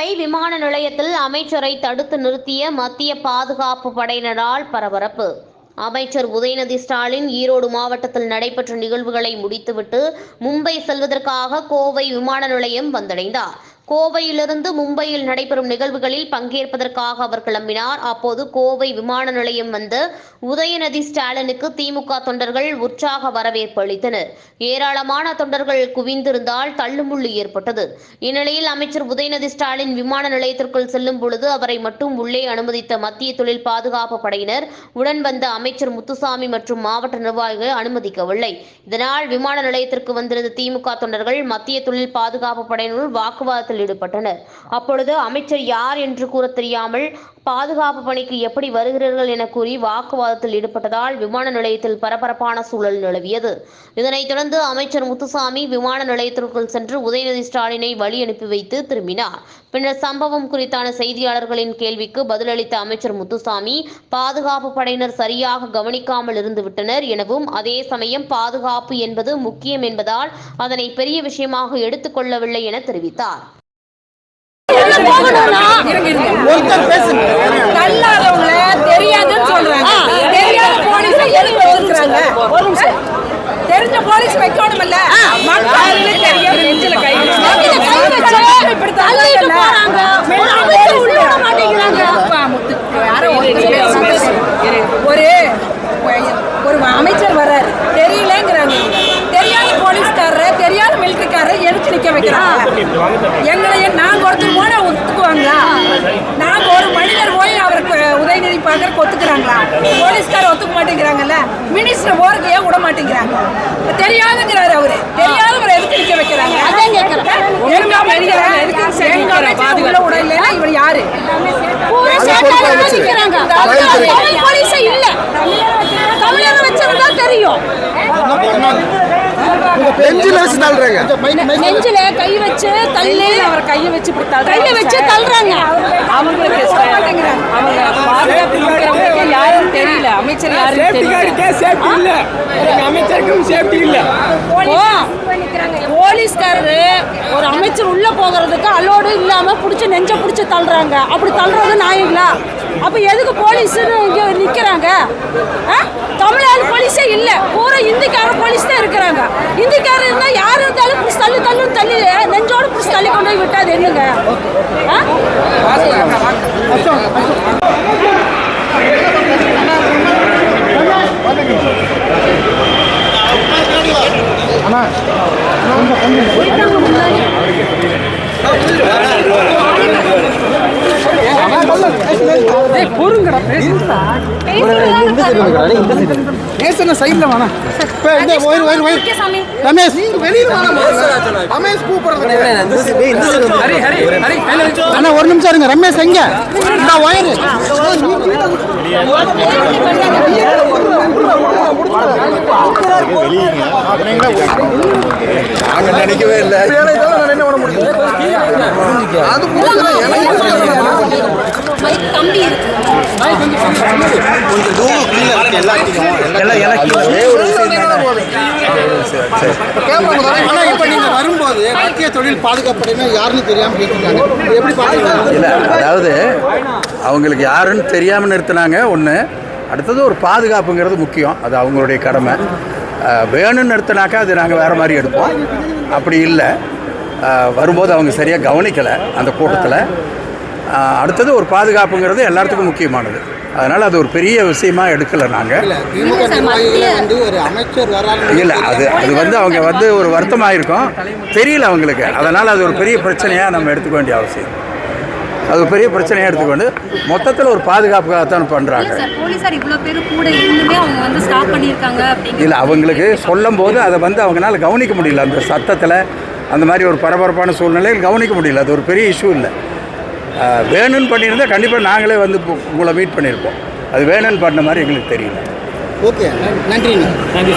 கோவை விமான நிலையத்தில் அமைச்சரை தடுத்து நிறுத்திய மத்திய பாதுகாப்பு படையினரால் பரபரப்பு. அமைச்சர் உதயநிதி ஸ்டாலின் ஈரோடு மாவட்டத்தில் நடைபெற்ற நிகழ்வுகளை முடித்துவிட்டு மும்பை செல்வதற்காக கோவை விமான நிலையம் வந்தடைந்தார். கோவையிலிருந்து மும்பையில் நடைபெறும் நிகழ்வுகளில் பங்கேற்பதற்காக அவர் கிளம்பினார். அப்போது கோவை விமான நிலையம் வந்து உதயநிதி ஸ்டாலினுக்கு திமுக தொண்டர்கள் உற்சாக வரவேற்பு அளித்தனர். ஏராளமான தொண்டர்கள் குவிந்திருந்தால் தள்ளுமுள்ளு ஏற்பட்டது. இந்நிலையில் அமைச்சர் உதயநிதி ஸ்டாலின் விமான நிலையத்திற்குள் செல்லும் பொழுது அவரை மட்டும் உள்ளே அனுமதித்த மத்திய தொழில் பாதுகாப்பு படையினர் உடன் வந்த அமைச்சர் முத்துசாமி மற்றும் மாவட்ட நிர்வாகிகள் அனுமதிக்கவில்லை. இதனால் விமான நிலையத்திற்கு வந்திருந்த திமுக தொண்டர்கள் மத்திய தொழில் பாதுகாப்பு படையினருள் வாக்குவாதத்தில் ஈடுபட்டனர். அப்பொழுது அமைச்சர் யார் என்று கூற தெரியாமல் பாதுகாப்பு பணிக்கு எப்படி வருகிறீர்கள் என கூறி வாக்குவாதத்தில் ஈடுபட்டதால் விமான நிலையத்தில் பரபரப்பான சூழல் நிலவியது. இதனைத் தொடர்ந்து அமைச்சர் முத்துசாமி விமான நிலையத்திற்குள் சென்று உதயநிதி ஸ்டாலினை வழி அனுப்பி வைத்து திரும்பினார். பின்னர் சம்பவம் குறித்தான செய்தியாளர்களின் கேள்விக்கு பதிலளித்த அமைச்சர் முத்துசாமி பாதுகாப்பு படையினர் சரியாக கவனிக்காமல் இருந்து விட்டனர் எனவும் அதே சமயம் பாதுகாப்பு என்பது முக்கியம் என்பதால் அதனை பெரிய விஷயமாக எடுத்துக்கொள்ளவில்லை என தெரிவித்தார். ஒருத்தர் பேசுங்க. தள்ளாதவங்கள தெரியாதுன்னு சொல்றாங்க. தெரியாத போலீஸ் எதுக்கு வச்சிருக்காங்க ஒரு நிமிஷம். தெரிஞ்ச போலீஸ் வைக்கணும் இல்ல மக்களுக்கு தெரியாம நெஞ்சில கை இப்படி தள்ளிட்டு போறாங்க. மாட்டேங்கிறாங்க. யாரோ. ஒரு ஒரு அமைச்சர் வர்றாரு. தெரியலங்கிறாங்க. தெரியாத போலீஸ்காரர் தெரியாத மிலிட்டரிக்காரர் எடுத்து நிக்க வைக்கிறாங்க. ஒத்துக்கிறாங்களா? போலீஸ்கார ஒத்துக்க மாட்டேங்கிறாங்கல்ல? மினிஸ்டர் போறதுக்கு ஏன் விட மாட்டேங்கிறாங்க. தெரியாதுங்கிறாரு அவரு. தெரியாதவரை எதுக்கு நிக்க வைக்கிறாங்க? அதான் கேட்கறேன் இல்லைன்னா இவர் யாரு? போலீஸே இல்ல. தமிழரை வச்சிருந்தா தெரியும். பெஞ்சில் வச்சு தள்ளுறாங்க. நெஞ்சில கை வச்சு தள்ளி அவர் கையை வச்சு கையை வச்சு தள்ளுறாங்க. அவங்க பாதுகாப்பு இருக்கிறவங்களுக்கு யாரும் தெரியல அமைச்சர் இல்ல. அமைச்சருக்கும் சேஃப்டி இல்ல. போலீஸ்காரரு ஒரு அமைச்சர் உள்ள போகிறதுக்கு அலோடு இல்லாம புடிச்சு நெஞ்ச புடிச்சு தள்ளுறாங்க. அப்படி தள்ளுறது நாயங்களா அப்ப எதுக்கு போலீஸ்னு இங்க நிக்கிறாங்க? ஆ? தமிழ்நாடு போலீஸே இல்ல. பூரா இந்திக்கார போலீஸ் தான் இருக்கிறாங்க. இந்திக்காரர் இருந்தா யார் இருந்தாலும் புடிச்சு தள்ளு தள்ளுன்னு தள்ளி நெஞ்சோட புடிச்சு தள்ளி கொண்டு போய் விட்டா அது என்னங்க? பேசுன சைடுல ரமேஷ் வெளியில வேணாம் ரமேஷ் கூப்பிடுறது அண்ணா ஒரு நிமிஷம் இருங்க ரமேஷ் எங்க இந்த ஒயர் நினைக்கவே இல்லை அது ஆனா இப்ப நீங்க வரும்போது மத்திய தொழில் பாதுகாப்படையினா யாருன்னு தெரியாம எப்படி அதாவது அவங்களுக்கு யாருன்னு தெரியாமல் நிறுத்தினாங்க. ஒன்று அடுத்தது ஒரு பாதுகாப்புங்கிறது முக்கியம். அது அவங்களுடைய கடமை. வேணும்னு நிறுத்தினாக்கா அது நாங்கள் வேறு மாதிரி எடுப்போம். அப்படி இல்லை. வரும்போது அவங்க சரியாக கவனிக்கலை அந்த கூட்டத்தில். அடுத்தது ஒரு பாதுகாப்புங்கிறது எல்லாத்துக்கும் முக்கியமானது. அதனால் அது ஒரு பெரிய விஷயமா எடுக்கலை நாங்கள் இல்ல திமுக நிர்வாகிகளே வந்து ஒரு அமைச்சர் வராரு இல்லை அது அது வந்து அவங்க வந்து ஒரு வருத்தமாக இருக்கும் தெரியல அவங்களுக்கு. அதனால் அது ஒரு பெரிய பிரச்சனையாக நம்ம எடுத்துக்க வேண்டிய அவசியம். அது ஒரு பெரிய பிரச்சனையாக எடுத்துக்கொண்டு மொத்தத்தில் ஒரு பண்ணுறாங்க ஸ்டாப் பண்ணியிருக்காங்க அப்படிங்கிற இல்லை அவங்களுக்கு சொல்லும் போது அதை வந்து அவங்களால கவனிக்க முடியல. அந்த சத்தத்தில் அந்த மாதிரி ஒரு பரபரப்பான சூழ்நிலையில் கவனிக்க முடியல. அது ஒரு பெரிய இஷ்யூ இல்லை. வேணும்னு பண்ணியிருந்தால் கண்டிப்பாக நாங்களே வந்து உங்களை மீட் பண்ணியிருப்போம். அது வேணும்னு பண்ண மாதிரி எங்களுக்கு தெரியல. ஓகே நன்றி.